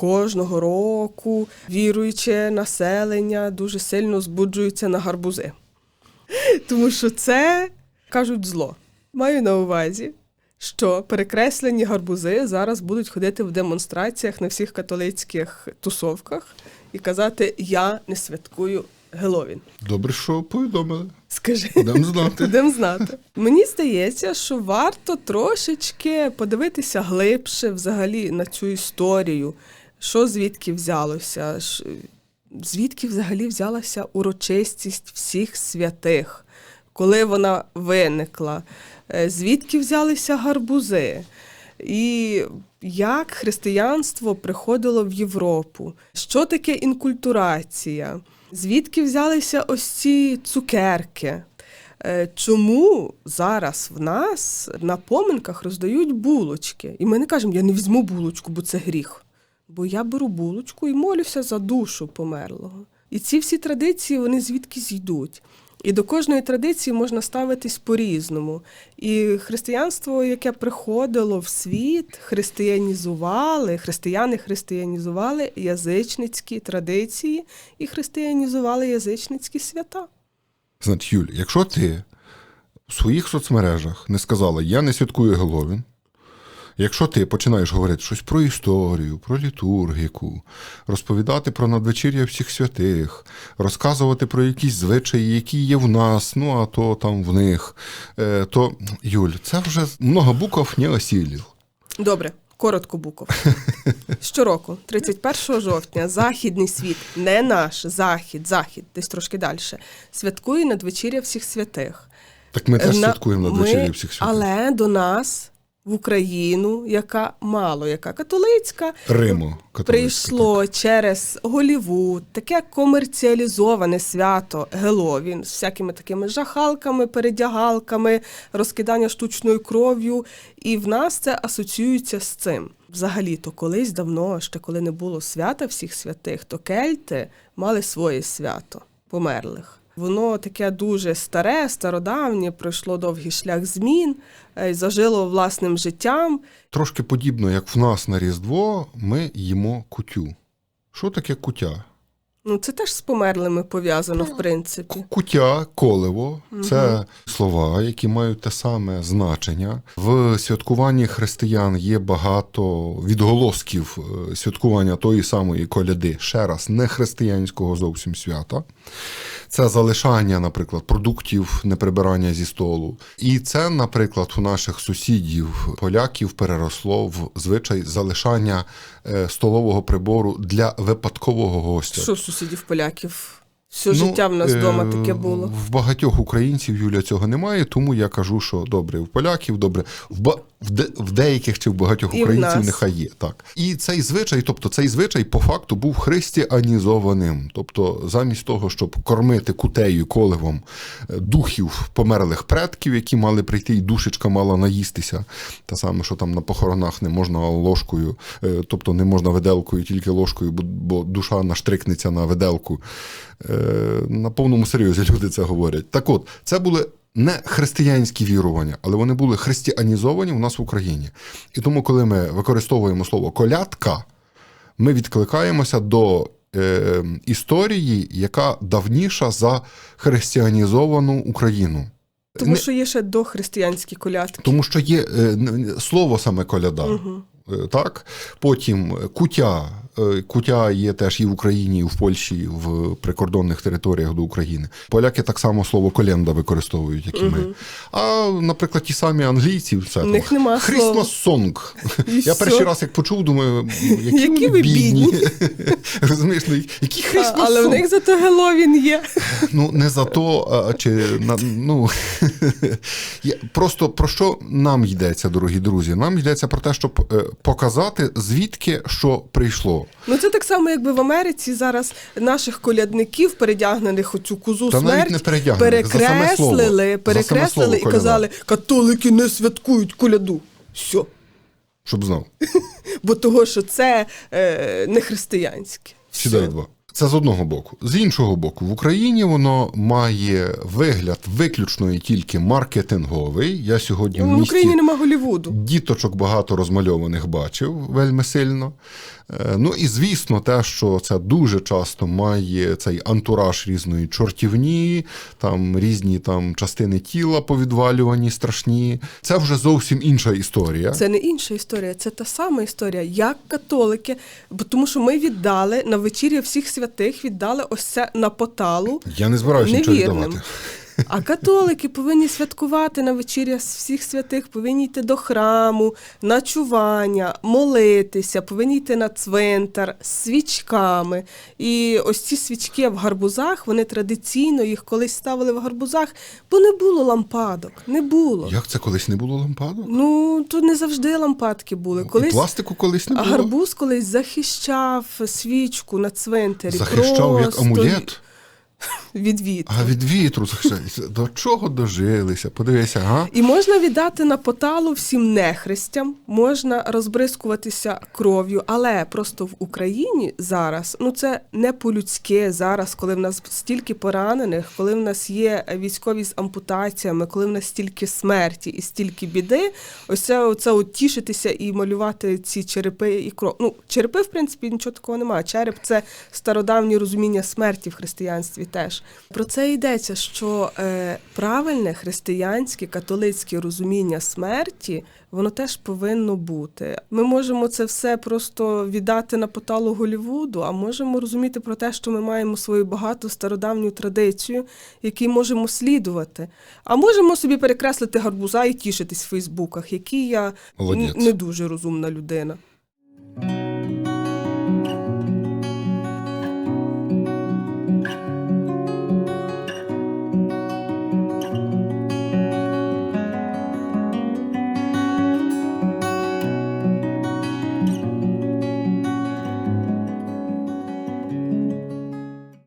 кожного року віруюче населення дуже сильно збуджується на гарбузи. Тому що це кажуть зло. Маю на увазі, що перекреслені гарбузи зараз будуть ходити в демонстраціях на всіх католицьких тусовках і казати: Я не святкую Геловін. Добре, що повідомили. Скажи. Будемо знати. Будемо знати. Мені здається, що варто трошечки подивитися глибше взагалі на цю історію, що звідки взялося, звідки взагалі взялася урочистість всіх святих, коли вона виникла, е, звідки взялися гарбузи. І як християнство приходило в Європу? Що таке інкультурація? Звідки взялися ось ці цукерки? Е, Чому зараз в нас на поминках роздають булочки? І ми не кажемо, я не візьму булочку, бо це гріх. Бо я беру булочку і молюся за душу померлого. І ці всі традиції вони звідки зійдуть. І до кожної традиції можна ставитись по-різному. І християнство, яке приходило в світ, християнізували, християни християнізували язичницькі традиції і християнізували язичницькі свята. Значить, Юль, якщо ти в своїх соцмережах не сказала Я не святкую Геловін, якщо ти починаєш говорити щось про історію, про літургіку, розповідати про надвечір'я всіх святих, розказувати про якісь звичаї, які є в нас, ну а то там в них, е, то Юль, це вже много букв не осілів. Добре, коротко букв. Щороку, 31 жовтня, західний світ, не наш захід, захід, десь трошки далі, святкує надвечір'я всіх святих. Так ми теж На- святкуємо надвечір'я всіх святих. Але до нас в Україну, яка мало, яка католицька, Римо католицьке, прийшло через Голівуд, таке комерціалізоване свято Геловін з всякими такими жахалками, передягалками, розкидання штучною кров'ю. І в нас це асоціюється з цим. Взагалі-то колись давно, ще коли не було свята всіх святих, то кельти мали своє свято померлих. Воно таке дуже старе, стародавнє, пройшло довгий шлях змін, е, зажило власним життям. Трошки подібно, як в нас на Різдво, ми їмо кутю. Що таке кутя? Ну, це теж з померлими пов'язано, в принципі. Кутя, коливо це слова, які мають те саме значення. В святкуванні християн є багато відголосків е, святкування тої самої коляди, ще раз, не християнського зовсім свята. Це залишання, наприклад, продуктів неприбирання зі столу. І це, наприклад, у наших сусідів поляків переросло в звичай залишання е, столового прибору для випадкового гостя. Що сусідів поляків? Все життя в нас е, таке було. В багатьох українців Юля цього немає, тому я кажу, що добре в поляків, добре в, ба- в, де, в деяких чи в багатьох І в українців нехай є. Так. І цей звичай, тобто цей звичай по факту був християнізованим. Тобто, замість того, щоб кормити кутею, коливом е, духів померлих предків, які мали прийти, і душечка мала наїстися. Те саме, що там на похоронах не можна ложкою, е, тобто не можна виделкою, тільки ложкою, бо, бо душа наштрикнеться на виделку. Е, На повному серйозі люди це говорять. Так от, це були не християнські вірування, але вони були християнізовані у нас в Україні. І тому, коли ми використовуємо слово колядка, ми відкликаємося до е, історії, яка давніша за християнізовану Україну. Тому Не- що є ще дохристиянські колядки. тому що є е, слово саме коляда. Е, Так? Потім кутя. Е, Кутя є теж і в Україні, і в Польщі, в прикордонних територіях до України. Поляки так само слово коленда використовують, як і ми. А, наприклад, ті самі англійці, це В них нема слова. Я перший раз як почув, думаю, які, Які вони ви бідні. Розумієш, ну, які Christmas але в них зато Геловін є. Ну, не за то, а, чи на- ну просто про що нам йдеться, дорогі друзі? Нам йдеться про те, щоб е, показати, звідки що прийшло. Ну це так само, якби в Америці зараз наших колядників, передягнених у цю козу Та навіть смерть, не перекреслили, перекреслили і казали, католики не святкують коляду. Все. Щоб знав. Бо того, що це е, не християнське. Сідай два. Це з одного боку. З іншого боку, в Україні воно має вигляд виключно і тільки маркетинговий. Я сьогодні в Ну, в Україні нема Голівуду. діточок багато розмальованих бачив вельми сильно. Е, Ну і звісно, те, що це дуже часто має цей антураж різної чортівні, там різні там частини тіла повідвалювані, страшні. Це вже зовсім інша історія. Це не інша історія, це та сама історія, як католики, бо тому що ми віддали на вечір'я всіх святих, віддали ось це на поталу. Я не збираюся нічого віддавати. А католики повинні святкувати на вечір'я всіх святих, повинні йти до храму, ночування, молитися, повинні йти на цвинтар з свічками. І ось ці свічки в гарбузах, вони традиційно їх колись ставили в гарбузах, бо не було лампадок. Не було. Як це колись не було лампадок? Ну, тут не завжди лампадки були. І Колись пластику колись не а гарбуз колись захищав свічку на цвинтарі. Захищав як амулет. від вітру. А від вітру. До чого дожилися? Подивися, га? І можна віддати на поталу всім нехрестям, можна розбризкуватися кров'ю, але просто в Україні зараз ну це не по-людськи зараз, коли в нас стільки поранених, коли в нас є військові з ампутаціями, коли в нас стільки смерті і стільки біди. Ось це, от тішитися і малювати ці черепи і кров. Ну, черепи, в принципі, нічого такого немає. Череп це стародавнє розуміння смерті в християнстві теж. Про це йдеться, що е, правильне християнське католицьке розуміння смерті воно теж повинно бути. Ми можемо це все просто віддати на поталу Голівуду, а можемо розуміти про те, що ми маємо свою багату стародавню традицію, якій можемо слідувати. А можемо собі перекреслити гарбуза і тішитись в Фейсбуках, який я Молодець. не дуже розумна людина.